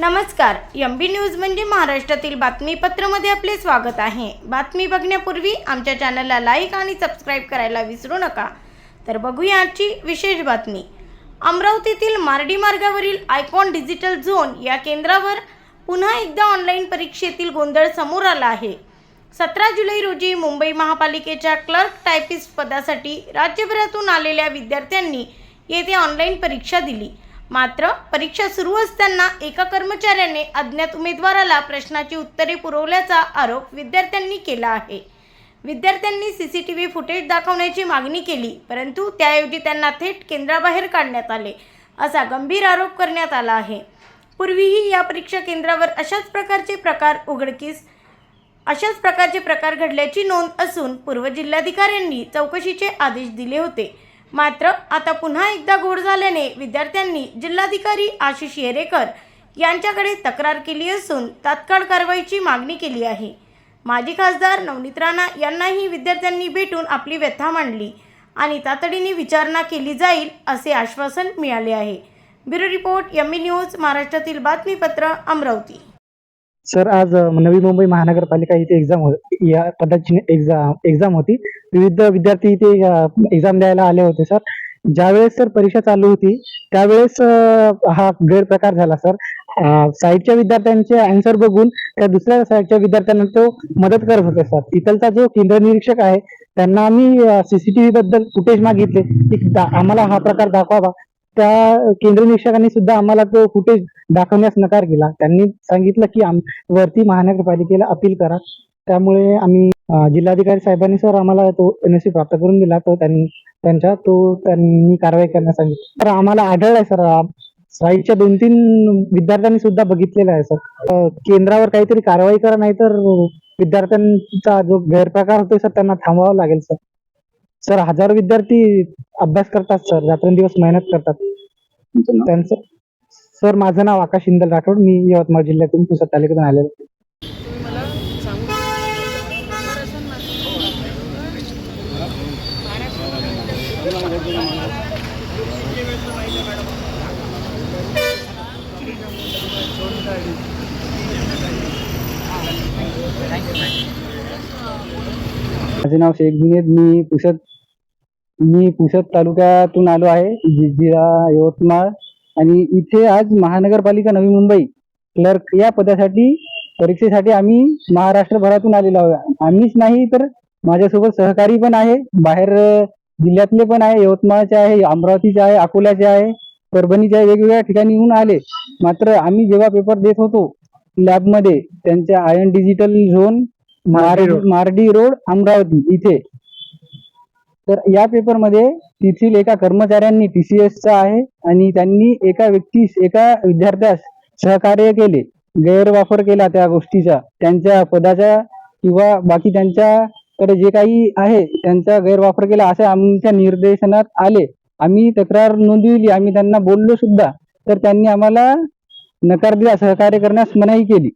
नमस्कार एम बी न्यूज म्हणजे महाराष्ट्रातील बातमीपत्रामध्ये आपले स्वागत आहे. बातमी बघण्यापूर्वी आमच्या चॅनलला लाईक आणि सबस्क्राईब करायला विसरू नका. तर बघूया आजची विशेष बातमी. अमरावतीतील मार्डी मार्गावरील आयकॉन डिजिटल झोन या केंद्रावर पुन्हा एकदा ऑनलाईन परीक्षेतील गोंधळ समोर आला आहे. सतरा जुलै रोजी मुंबई महापालिकेच्या क्लर्क टायपिस्ट पदासाठी राज्यभरातून आलेल्या विद्यार्थ्यांनी येथे ऑनलाईन परीक्षा दिली. मात्र परीक्षा सुरू असताना एका कर्मचाऱ्याने अज्ञात उमेदवाराला प्रश्नाची उत्तरे पुरवल्याचा आरोप विद्यार्थ्यांनी केला आहे. विद्यार्थ्यांनी C C T V footage दाखवण्याची मागणी केली परंतु त्याऐवजी त्यांना थेट केंद्राबाहेर काढण्यात आले असा गंभीर आरोप करण्यात आला आहे. पूर्वीही या परीक्षा केंद्रावर अशाच प्रकारचे प्रकार उघडकीस अशाच प्रकारचे प्रकार घडल्याची नोंद असून पूर्व जिल्हाधिकाऱ्यांनी चौकशीचे आदेश दिले होते. मात्र आता पुन्हा एकदा घोड झाल्याने विद्यार्थ्यांनी जिल्हाधिकारी आशिष येरेकर यांच्याकडे तक्रार केली असून तात्काळ कारवाईची मागणी केली आहे. माजी खासदार नवनीत राणा यांनाही विद्यार्थ्यांनी भेटून आपली व्यथा मांडली आणि तातडीने विचारणा केली जाईल असे आश्वासन मिळाले आहे. ब्युरो रिपोर्ट एम न्यूज महाराष्ट्रातील बातमीपत्र अमरावती. सर आज नवी मुंबई महानगरपालिका इथे एक्झाम या पदाची एक्झाम एक्झाम होती. विविध विद्यार्थी इथे एक्झाम द्यायला आले होते सर. ज्यावेळेस सर परीक्षा चालू होती त्यावेळेस हा गैरप्रकार झाला सर. साईडच्या विद्यार्थ्यांचे आन्सर बघून त्या दुसऱ्या साईडच्या विद्यार्थ्यांना तो मदत करत होते सर. तिथलचा जो केंद्र निरीक्षक आहे त्यांना आम्ही सीसीटीव्ही बद्दल फुटेज मागितले की आम्हाला हा प्रकार दाखवावा. त्या केंद्र निरीक्षकांनी सुद्धा आम्हाला तो फुटेज दाखवण्यास नकार केला. त्यांनी सांगितलं की आम वरती महानगरपालिकेला अपील करा. त्यामुळे आम्ही जिल्हाधिकारी साहेबांनी सर आम्हाला तो एनएससी प्राप्त करून दिला. तो त्यांनी त्यांच्या तो त्यांनी कारवाई करण्यास सांगितलं. तर आम्हाला आढळलाय सर साईडच्या दोन तीन विद्यार्थ्यांनी सुद्धा बघितलेलं आहे सर. केंद्रावर काहीतरी कारवाई करा नाही तर विद्यार्थ्यांचा जो गैरप्रकार होतोय सर त्यांना थांबवावा लागेल सर. सर हजारो विद्यार्थी अभ्यास करतात सर. रात्रंदिवस मेहनत करतात. त्यांचं सर माझं नाव आकाश इंदल राठोड. मी यवतमाळ जिल्ह्यातून पुसद तालुक्यातून आलेलो तुम्ही मला सांगू माझे नाव शेख जुनेद. मी पुसद मी पुसद तालुक्यातून आलो आहे जिजिरा यवतमाळ. आणि इथे आज महानगरपालिका नवी मुंबई क्लर्क या पदासाठी परीक्षेसाठी आम्ही महाराष्ट्रभरातून आलेलो आहोत. आम्हीच नाही तर माझ्यासोबत सहकारी पण आहे. बाहेर जिल्ह्यातले पण आहे यवतमाळचे आहे अमरावतीचे आहे अकोल्याचे आहे परभणीचे आहे वेगवेगळ्या येऊन आले. मात्र आम्ही जेव्हा पेपर देत होतो लॅबमध्ये त्यांच्या iON Digital Zone Mardi road. Amravati इथे. तर या पेपरमध्ये तेथील एका कर्मचाऱ्यांनी टीसीएस चा आहे आणि त्यांनी एका व्यक्तीस एका विद्यार्थ्यास सहकार्य केले गैरवापर केला त्या गोष्टीचा त्यांच्या पदाचा किंवा बाकी त्यांच्याकडे जे काही आहे त्यांचा गैरवापर केला असे आमच्या निर्देशनात आले. आम्ही तक्रार नोंदविली आम्ही त्यांना बोललो सुद्धा. तर त्यांनी आम्हाला नकार दिला सहकार्य करण्यास मनाई केली.